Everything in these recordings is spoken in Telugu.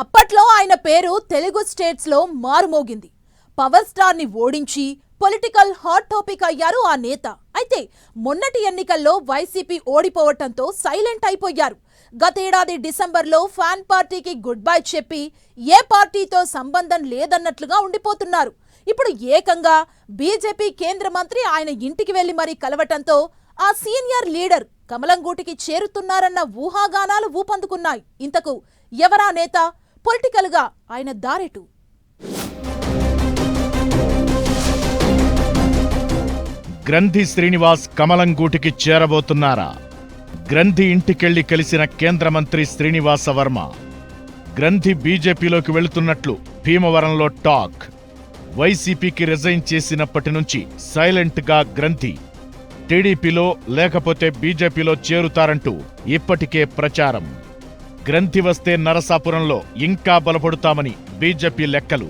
అప్పట్లో ఆయన పేరు తెలుగు స్టేట్స్లో మారుమోగింది. పవర్ స్టార్ని ఓడించి పొలిటికల్ హాట్ టాపిక్ అయ్యారు ఆ నేత. అయితే మొన్నటి ఎన్నికల్లో వైసీపీ ఓడిపోవటంతో సైలెంట్ అయిపోయారు. గతేడాది డిసెంబర్లో ఫ్యాన్ పార్టీకి గుడ్ బై చెప్పి ఏ పార్టీతో సంబంధం లేదన్నట్లుగా ఉండిపోతున్నారు. ఇప్పుడు ఏకంగా బీజేపీ కేంద్ర మంత్రి ఆయన ఇంటికి వెళ్ళి మరీ కలవటంతో ఆ సీనియర్ లీడర్ కమలంగూటికి చేరుతున్నారన్న ఊహాగానాలు ఊపందుకున్నాయి. ఇంతకు ఎవరా నేత? పొలిటికల్గా ఆయన దారెటు. గ్రంథి శ్రీనివాస్ కమలంగూటికి చేరబోతున్నారా? గ్రంథి ఇంటికెళ్ళి కలిసిన కేంద్ర మంత్రి శ్రీనివాస వర్మ. గ్రంథి బీజేపీలోకి వెళుతున్నట్లు భీమవరంలో టాక్. వైసీపీకి రిజైన్ చేసినప్పటి నుంచి సైలెంట్గా గ్రంథి. టీడీపీలో లేకపోతే బీజేపీలో చేరుతారంటూ ఇప్పటికే ప్రచారం. గ్రంథి వస్తే నరసాపురంలో ఇంకా బలపడుతామని బీజేపీ లెక్కలు.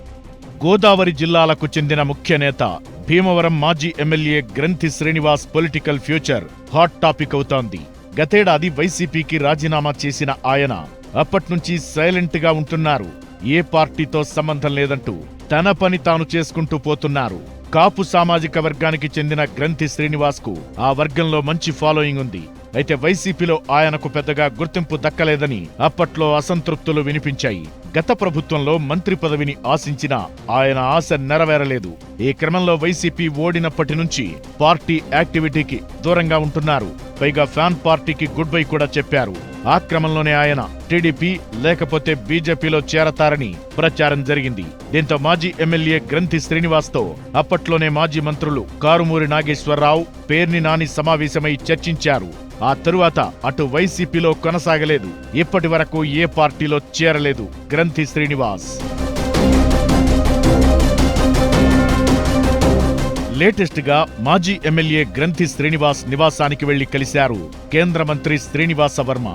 గోదావరి జిల్లాలకు చెందిన ముఖ్య నేత భీమవరం మాజీ MLA Grandhi Srinivas political future hot topic అవుతోంది. గతేడాది వైసీపీకి రాజీనామా చేసిన ఆయన అప్పట్నుంచి సైలెంట్గా ఉంటున్నారు. ఏ పార్టీతో సంబంధం లేదంటూ తన పని తాను చేసుకుంటూ పోతున్నారు. కాపు సామాజిక వర్గానికి చెందిన గ్రంథి శ్రీనివాస్కు ఆ వర్గంలో మంచి ఫాలోయింగ్ ఉంది. అయితే వైసీపీలో ఆయనకు పెద్దగా గుర్తింపు దక్కలేదని అప్పట్లో అసంతృప్తులు వినిపించాయి. గత ప్రభుత్వంలో మంత్రి పదవిని ఆశించినా ఆయన ఆశ నెరవేరలేదు. ఈ క్రమంలో వైసీపీ ఓడినప్పటి నుంచి పార్టీ యాక్టివిటీకి దూరంగా ఉంటున్నారు. పైగా ఫ్యాన్ పార్టీకి గుడ్ బై కూడా చెప్పారు. ఆ క్రమంలోనే ఆయన టీడీపీ లేకపోతే బీజేపీలో చేరతారని ప్రచారం జరిగింది. దీంతో మాజీ ఎమ్మెల్యే గ్రంథి శ్రీనివాస్తో అప్పట్లోనే మాజీ మంత్రులు కారుమూరి నాగేశ్వరరావు పేర్ని నాని సమావేశమై చర్చించారు. ఆ తరువాత అటు వైసీపీలో కొనసాగలేదు. ఇప్పటి వరకు ఏ పార్టీలో చేరలేదు గ్రంథి శ్రీనివాస్. లేటెస్ట్గా మాజీ ఎమ్మెల్యే గ్రంథి శ్రీనివాస్ నివాసానికి వెళ్ళి కలిశారు. కేంద్ర మంత్రి శ్రీనివాస వర్మ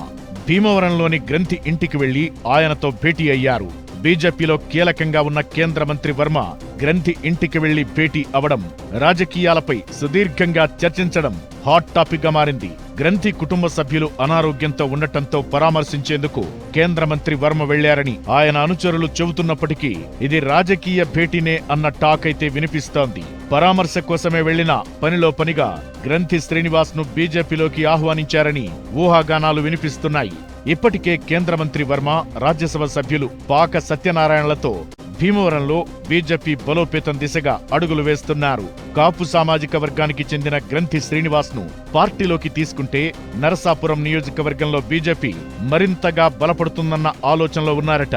భీమవరంలోని గ్రంథి ఇంటికి వెళ్ళి ఆయనతో భేటీ అయ్యారు. బీజేపీలో కీలకంగా ఉన్న కేంద్ర మంత్రి వర్మ గ్రంథి ఇంటికి వెళ్ళి భేటీ అవడం రాజకీయాలపై సుదీర్ఘంగా చర్చించడం హాట్ టాపిక్గా మారింది. గ్రంథి కుటుంబ సభ్యులు అనారోగ్యంతో ఉండటంతో పరామర్శించేందుకు కేంద్ర మంత్రి వర్మ వెళ్ళారని ఆయన అనుచరులు చెబుతున్నప్పటికీ ఇది రాజకీయ భేటీనే అన్న టాక్ అయితే వినిపిస్తోంది. పరామర్శ కోసమే వెళ్ళిన పనిలో పనిగా గ్రంథి శ్రీనివాస్ను బీజేపీలోకి ఆహ్వానించారని ఊహాగానాలు వినిపిస్తున్నాయి. ఇప్పటికే కేంద్ర మంత్రి వర్మ రాజ్యసభ సభ్యులు పాక సత్యనారాయణలతో భీమవరంలో బీజేపీ బలోపేతం దిశగా అడుగులు వేస్తున్నారు. కాపు సామాజిక వర్గానికి చెందిన గ్రంథి శ్రీనివాస్ను పార్టీలోకి తీసుకుంటే నరసాపురం నియోజకవర్గంలో బీజేపీ మరింతగా బలపడుతుందన్న ఆలోచనలో ఉన్నారట.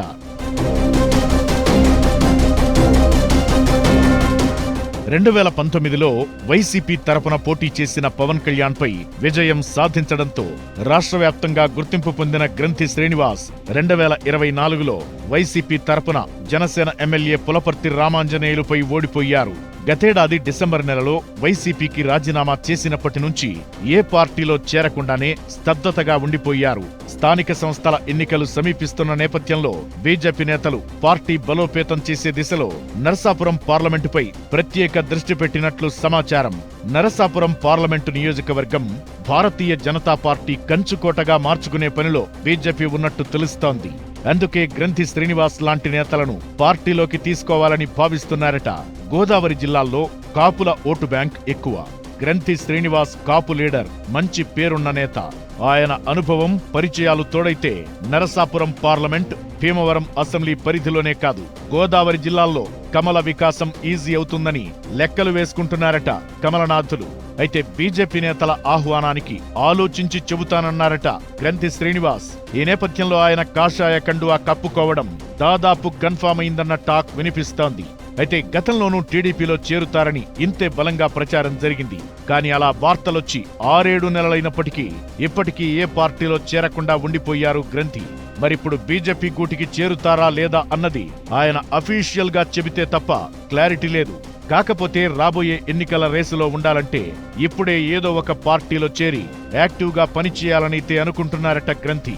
రెండు వేల పంతొమ్మిదిలో వైసీపీ తరపున పోటీ చేసిన పవన్ కళ్యాణ్పై విజయం సాధించడంతో రాష్ట్ర వ్యాప్తంగా గుర్తింపు పొందిన గ్రంథి శ్రీనివాస్ రెండు వేల ఇరవై నాలుగులో వైసీపీ తరపున జనసేన ఎమ్మెల్యే పులపర్తి రామాంజనేయులుపై ఓడిపోయారు. గతేడాది డిసెంబర్ నెలలో వైసీపీకి రాజీనామా చేసినప్పటి నుంచి ఏ పార్టీలో చేరకుండానే స్తబ్దతగా ఉండిపోయారు. స్థానిక సంస్థల ఎన్నికలు సమీపిస్తున్న నేపథ్యంలో బీజేపీ నేతలు పార్టీ బలోపేతం చేసే దిశలో నరసాపురం పార్లమెంటుపై ప్రత్యేక దృష్టి పెట్టినట్లు సమాచారం. నరసాపురం పార్లమెంటు నియోజకవర్గం భారతీయ జనతా పార్టీ కంచుకోటగా మార్చుకునే పనిలో బీజేపీ ఉన్నట్టు తెలుస్తోంది. అందుకే గ్రంథి శ్రీనివాస్ లాంటి నేతలను పార్టీలోకి తీసుకోవాలని భావిస్తున్నారట. గోదావరి జిల్లాల్లో కాపుల ఓటు బ్యాంక్ ఎక్కువ. గ్రంథి శ్రీనివాస్ కాపు లీడర్ మంచి పేరున్న నేత. ఆయన అనుభవం పరిచయాలు తోడైతే నరసాపురం పార్లమెంట్ భీమవరం అసెంబ్లీ పరిధిలోనే కాదు. గోదావరి జిల్లాల్లో కమల వికాసం ఈజీ అవుతుందని లెక్కలు వేసుకుంటున్నారట కమలనాథులు. అయితే బీజేపీ నేతల ఆహ్వానానికి ఆలోచించి చెబుతానన్నారట గ్రంథి శ్రీనివాస్. ఈ నేపథ్యంలో ఆయన కాషాయ కండువా కప్పుకోవడం దాదాపు కన్ఫామ్ అయిందన్న టాక్ వినిపిస్తోంది. అయితే గతంలోనూ టీడీపీలో చేరుతారని ఇంతే బలంగా ప్రచారం జరిగింది. కానీ అలా వార్తలొచ్చి ఆరేడు నెలలైనప్పటికీ ఇప్పటికీ ఏ పార్టీలో చేరకుండా ఉండిపోయారు గ్రంథి. మరిప్పుడు బీజేపీ గూటికి చేరుతారా లేదా అన్నది ఆయన అఫీషియల్గా చెబితే తప్ప క్లారిటీ లేదు. కాకపోతే రాబోయే ఎన్నికల రేసులో ఉండాలంటే ఇప్పుడే ఏదో ఒక పార్టీలో చేరి యాక్టివ్గా పనిచేయాలనైతే అనుకుంటున్నారట గ్రంథి.